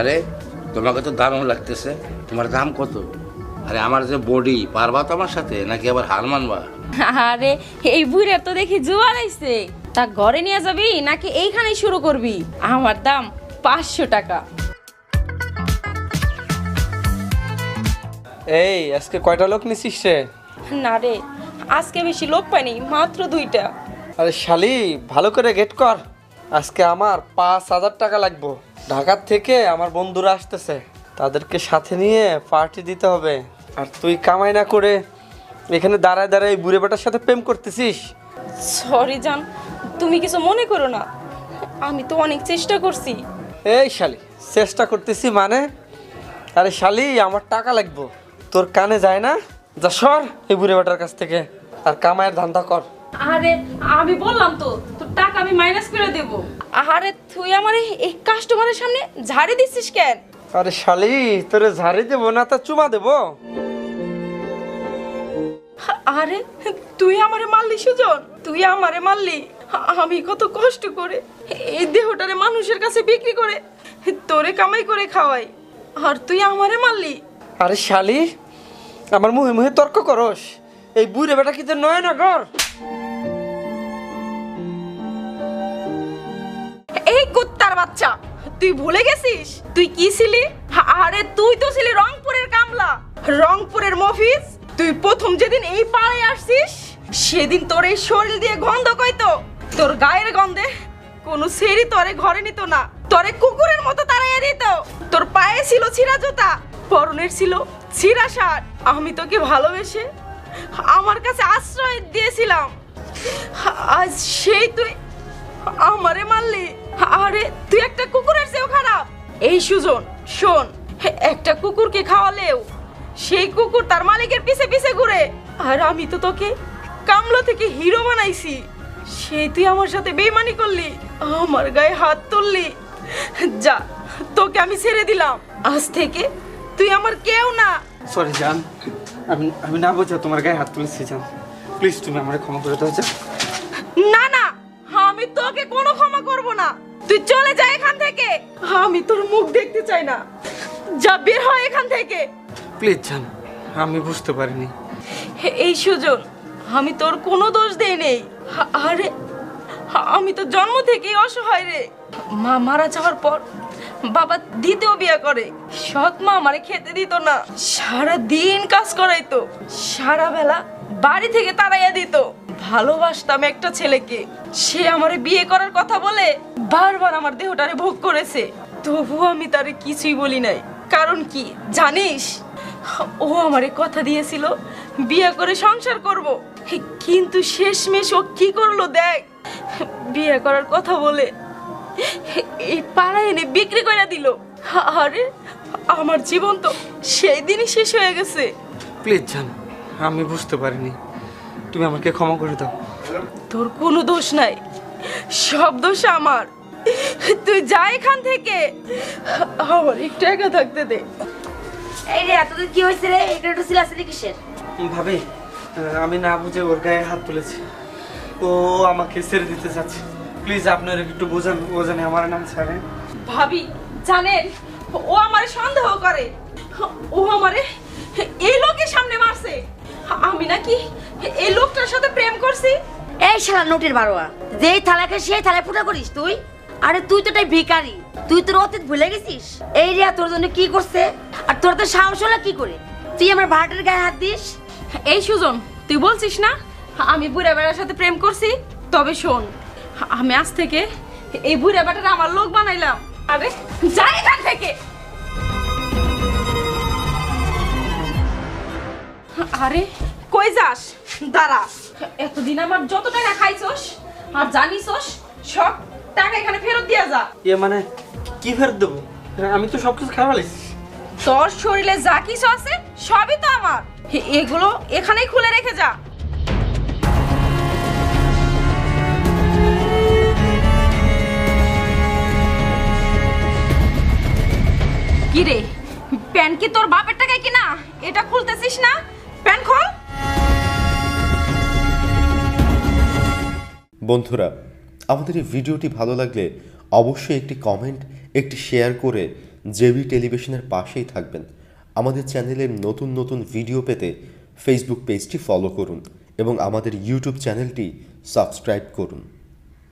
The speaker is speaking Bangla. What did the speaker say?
আরে তোমাকে তো দারুণ লাগতেছে। তোমার দাম কত? আরে আমার যে বডি পারবা তো আমার সাথে নাকি আবার হার মানবা? আরে এই বুড়ের তো দেখি জোয়ার আইছে। তা ঘরে নিয়ে যাবি নাকি এইখানেই শুরু করবি? আমার দাম পাঁচশো টাকা। এই আজকে কয়টা লোক নিছিস রে? না রে আজকে বেশি লোক পাইনি মাত্র দুইটা। আরে শালি ভালো করে গেট কর। আজকে আমার পাঁচ হাজার টাকা লাগবো। ঢাকার থেকে আমার বন্ধুরা আসতেছে। তাদেরকে সাথে নিয়ে পার্টি দিতে হবে। আর তুই কামাই না করে এখানে দাঁড়ায় দাঁড়ায় বুড়ে বেটার সাথে প্রেম করতেছিস? সরি জান তুমি কিছু মনে করো না। আমি তো অনেক চেষ্টা করছি। এই শালি চেষ্টা করতেছি মানে? আরে শালি আমার টাকা লাগবো। তোর কানে যায় না? যা সর এই বুড়ে বেটার কাছ থেকে। আর কামাইয়ের ধান্দা কর। আরে আমি বললাম তো আমি মাইনাস করে দেব। আরে তুই আমারে এই- এই কাস্টমারের সামনে ঝাড়ি দিছিস কেন? আরে শালি তোরে ঝাড়ি দেবো না তা চুমা দেবো? আরে তুই আমারে মারলি সুজন? তুই আমারে মারলি? আমি কত কষ্ট করে এই দেহটারে মানুষের কাছে বিক্রি করে তোরে কামাই করে খাওয়াই। আর তুই আমারে মারলি? আরে শালি আমার মুহে মুহে তর্ক করস। এই বুড়ে বেটা কি তোর নয় না ঘর বাচ্চা, তুই ভুলে গেছিস? তুই কি ছিলি? আরে, তুই তো ছিলি রংপুরের কামলা। রংপুরের মফিজ, তুই প্রথম যেদিন এই পাড়ায় আসছিস, সেদিন তোর এই শরীর দিয়ে গন্ধ কইতো। তোর গায়ের গন্ধে কোনো সেরি তোরে ঘরে নিত না। তোরে কুকুরের মতো তাড়াইয়া দিত। তোর পায়ে ছিল ছিঁড়া জুতা, পরনের ছিল ছিঁড়া শার্ট। আমি তোকে ভালোবেসে আমার কাছে আশ্রয় দিয়েছিলাম। আজ সেই তুই আমারে মারলি। একটা কুকুরের চেয়েও খারাপ। এই সুজন শোন একটা কুকুরকে খাওয়ালেও সেই কুকুর তার মালিকের পিছে পিছে ঘুরে। আর আমি তো তোকে কামলা থেকে হিরো বানাইছি। সেই তুই আমার সাথে বেইমানি করলি আমার গায়ে হাত তুললি। যা তোকে আমি ছেড়ে দিলাম। আজ থেকে তুই আমার কেউ না। সরি জান আমি আমি না বোঝা তোমার গায়ে হাত তুলেছি জান। প্লিজ তুমি আমার ক্ষমা করে দাও না না আমি তোকে কোনো ক্ষমা করব না। তুই চলে যা এখান থেকে। আমি তোর মুখ দেখতে চাই না। যা বের হয় এখান থেকে। প্লিজ জান আমি বুঝতে পারিনি। এই সুজন আমি তোর কোনো দোষ দেই নেই। আরে আমি তো জন্ম থেকেই অসহায় রে। মা মারা যাওয়ার পর বাবা দ্বিতীয় বিয়ে করে। সৎ মা আমারে খেতে দিত না। সারা দিন কাজ করাইতো। সারা বেলা বাড়ি থেকে তাড়াইয়া দিত। ভালোবাসতাম একটা ছেলেকে। সে আমারে বিয়ে করার কথা বলে বারবার আমার দেহটারে ভোগ করেছে। তবুও আমি তারে কিছুই বলি নাই। কারণ কি, জানিস? ও আমারে কথা দিয়েছিল, বিয়ে করে সংসার করব। কিন্তু শেষমেশ ও কি করল দেখ। বিয়ে করার কথা বলে এই পাড়ায় এনে বিক্রি করে দিল। আরে, আমার জীবন তো সেই দিনই শেষ হয়ে গেছে। প্লিজ জান, আমি বুঝতে পারিনি। তুমি আমাকে ক্ষমা করে দাও। তোর কোনো দোষ নাই। সব দোষ আমার। তুই যা এখান থেকে। আমার একটু একা থাকতে দে। এই রে তোদের কি হয়েছে রে? এটা একটু সিলাসিলি কিসের ভাবি আমি না বুঝে ওর গায়ে হাত তুলেছি। ও আমাকে ছেড়ে দিতে চাচ্ছে। প্লিজ আপনারা একটু বোঝান ও জানে আমার নাম ছাড়ে। ভাবি জানেন ও আমারে সন্দেহ করে। ও আমারে এই লোকের সামনে মারছে। আমি নাকি এই লোকটার সাথে প্রেম করছি? এই শালা নোটের বারোয়া যেই থালাকে সেই থালায় ফুটা করিস তুই? আরে তুই তো এটাই ভিখারি তুই তোর অতীত ভুলে গেছিস? এই রিয়া তোর জন্য কি করছে? আর তোর তো সাহস হলো কি করে? তুই আমার ভাড়াটের গায়ে হাত দিস? এই সুজন তুই বলছিস না? আমি বুড়া বেড়ার সাথে প্রেম করছি? তবে শোন আমি আজ থেকে এই বুড়া বেটার আমার লোক বানাইলাম। আরে যাই এখান থেকে! আরে কই যাস? দাঁড়া। এতদিন আমার যত টাকা খাইছস আর জানিছস সব টাকা এখানে ফেরত দিয়া যা। এ মানে কি ফেরত দেবো? আমি তো সবকিছু খাওয়া ফেলেছি তোর শরীরে যা কিছু আছে সবই তো আমার। এগুলো এখানেই খুলে রেখে যা। কি রে প্যান কি তোর বাপের টাকায় কিনা? এটা খুলতেছিস না? প্যান খোল বন্ধুরা, আমাদের এই ভিডিওটি ভালো লাগলে অবশ্যই একটি কমেন্ট একটি শেয়ার করে জেবি টেলিভিশনের পাশেই থাকবেন। আমাদের চ্যানেলের নতুন নতুন ভিডিও পেতে ফেসবুক পেজটি ফলো করুন এবং আমাদের ইউটিউব চ্যানেলটি সাবস্ক্রাইব করুন।